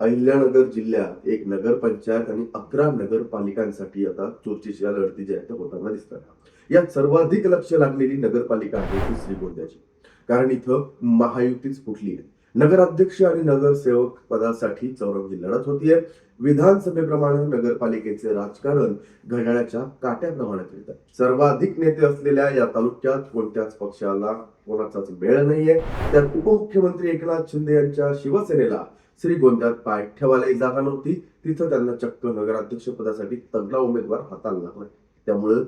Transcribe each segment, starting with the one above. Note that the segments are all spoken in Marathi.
अहिल्यानगर जिल्ह्यात एक नगरपंचायत आणि अकरा नगरपालिकांसाठी आता चुरशीच्या लढती ज्या आहेत त्या होताना दिसतात. यात सर्वाधिक लक्ष लागलेली नगरपालिका आहे ती श्रीगोंद्याची कारण इथं महायुतीच फुटली आहे नगराध्यक्ष आणि नगरसेवक पदासाठी चौरंगी लढत होतीये. विधानसभेप्रमाणे नगरपालिकेचे राजकारण घड्याळाच्या काट्याप्रमाणे फिरत. आहे सर्वाधिक नेते असलेल्या या तालुक्यात कोणत्याच पक्षाला कोणाचाच मेळ नाहीये. त्यात उपमुख्यमंत्री एकनाथ शिंदे यांच्या शिवसेनेला श्रीगोंद्यात पाय ठेवायला एक जागा नव्हती. तिथं त्यांना चक्क नगराध्यक्ष पदासाठी तगडा उमेदवार हाताला लागलाय त्यामुळं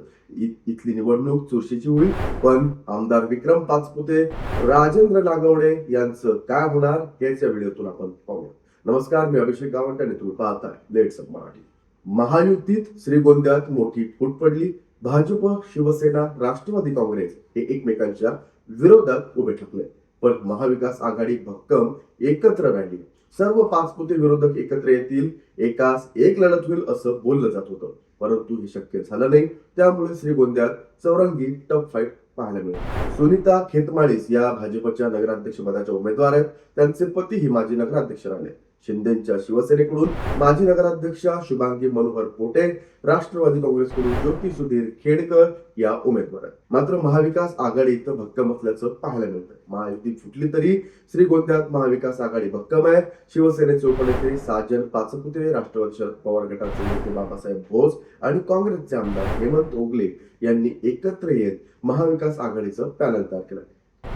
इथली निवडणूक चुरशीची होईल. पण आमदार विक्रम पाचपुते राजेंद्र नागवडे यांचं काय होणार हेच या व्हिडिओतून आपण पाहूया. नमस्कार मी अभिषेक गावंट आणि तुम्ही पाहताय लेट्स अप मराठी. महायुतीत श्रीगोंद्यात मोठी फूट पडली. भाजप शिवसेना राष्ट्रवादी काँग्रेस हे एकमेकांच्या विरोधात उभे ठाकले. पण महाविकास आघाडी भक्कम एकत्र राहिली सर्व पाचपुते विरोधक एकत्र येतील. एकास एक लढत होईल असं बोललं जात होतं. परंतु हे शक्य झालं नाही. त्यामुळे श्रीगोंद्यात चौरंगी टफ फाईट पाहायला मिळेल. सुनीता खेतमाळीस या भाजपच्या नगराध्यक्ष पदाच्या उमेदवार आहेत. त्यांचे पतीही माजी नगराध्यक्ष राहिले. शिंदेच्या शिवसेनेकडून माजी नगराध्यक्षा शुभांगी मनोहर पोटे राष्ट्रवादी काँग्रेसकडून ज्योती सुधीर खेडकर या उमेदवार आहेत. मात्र महाविकास आघाडी इथं भक्कम असल्याचं पाहायला मिळतं महायुती फुटली तरी श्री श्रीगोंद्यात महाविकास आघाडी भक्कम आहे. शिवसेनेचे उपनेते साजन पाचपुते राष्ट्रवादी शरद पवार गटाचे नेते बाबासाहेब भोस आणि काँग्रेसचे आमदार हेमंत ओगले यांनी एकत्र येत महाविकास आघाडीचं पॅनल तयार केलं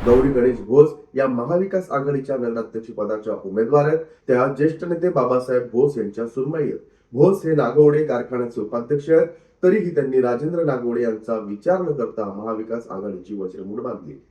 गौरी गणेश घोष या महाविकास आघाडीच्या नगराध्यक्ष पदाच्या उमेदवार आहेत. त्या ज्येष्ठ नेते बाबासाहेब भोस यांच्या सुरमई आहेत. भोस हे नागवडे कारखान्याचे उपाध्यक्ष आहेत. तरीही त्यांनी राजेंद्र नागवडे यांचा विचार न करता महाविकास आघाडीची वज्रमूड बांधली.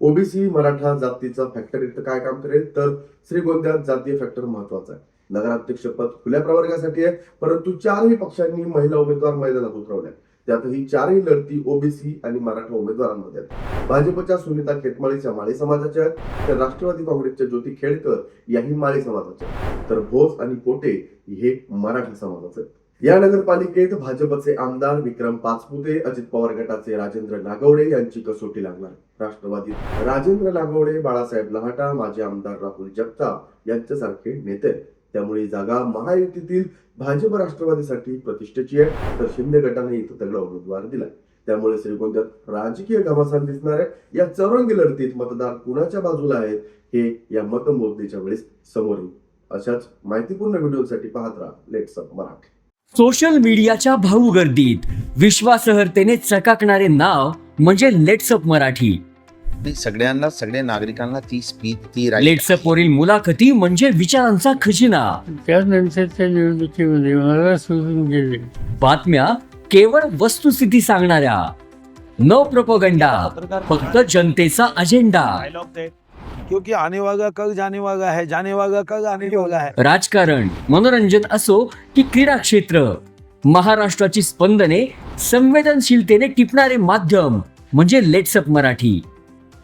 ओबीसी मराठा जातीचा फॅक्टर इथं काय काम करेल? तर श्रीगोंद्यात जातीय फॅक्टर महत्त्वाचा आहे. नगराध्यक्षपद खुल्या प्रवर्गासाठी आहे. परंतु चारही पक्षांनी महिला उमेदवार मैदानात उतरवल्या. त्यातही चारही लढती ओबीसी आणि मराठा उमेदवारांमध्ये आहेत. भाजपच्या सुनीता खेतमाळीस माळे माळी समाजाच्या आहेत तर राष्ट्रवादी काँग्रेसच्या ज्योती खेडकर याही माळी समाजाच्या तर भोस आणि कोटे हे मराठा समाजाचे आहेत. या नगरपालिकेत भाजपचे आमदार विक्रम पाचपुते अजित पवार गटाचे राजेंद्र नागवडे यांची कसोटी लागणार राष्ट्रवादी राजेंद्र नागवडे बाळासाहेब लहाटा माजी आमदार राहुल जगताप यांच्यासारखे नेते आहेत. त्यामुळे जागा महायुतीतील भाजप राष्ट्रवादीसाठी प्रतिष्ठेची आहे. तर शिंदे गटाने इथं तगडा उमेदवार दिलाय. त्यामुळे श्रीगोंद्यात राजकीय घमासान दिसणार आहे. या चौरंगी लढतीत मतदार कुणाच्या बाजूला आहेत हे या मतमोजणीच्या वेळेस समोर येईल. अशाच माहितीपूर्ण व्हिडिओसाठी पाहत राहा. Let's up Marathi. सोशल मीडियाच्या भाऊ गर्दीत विश्वासार्हतेने चकाकणारे नाव म्हणजे लेट्सअप मराठी. सगळ्यांना सगळ्या नागरिकांना ती स्पीच ती लेट्सअप वरील मुलाखती म्हणजे विचारांचा खजिना. त्यानंतरच्या निवडणुकीमध्ये मला सोडून गेले. बातम्या केवळ वस्तुस्थिती सांगणाऱ्या. न प्रोपोगंडा फक्त जनतेचा अजेंडा क्योंकि आने वाला कल जाने वाला है जाने वाला कल आने वाला है. राजकारण मनोरंजन असो की क्रीडा क्षेत्र. महाराष्ट्राची स्पंदने संवेदनशीलतेने टिपणारे माध्यम म्हणजे लेट्सअप मराठी.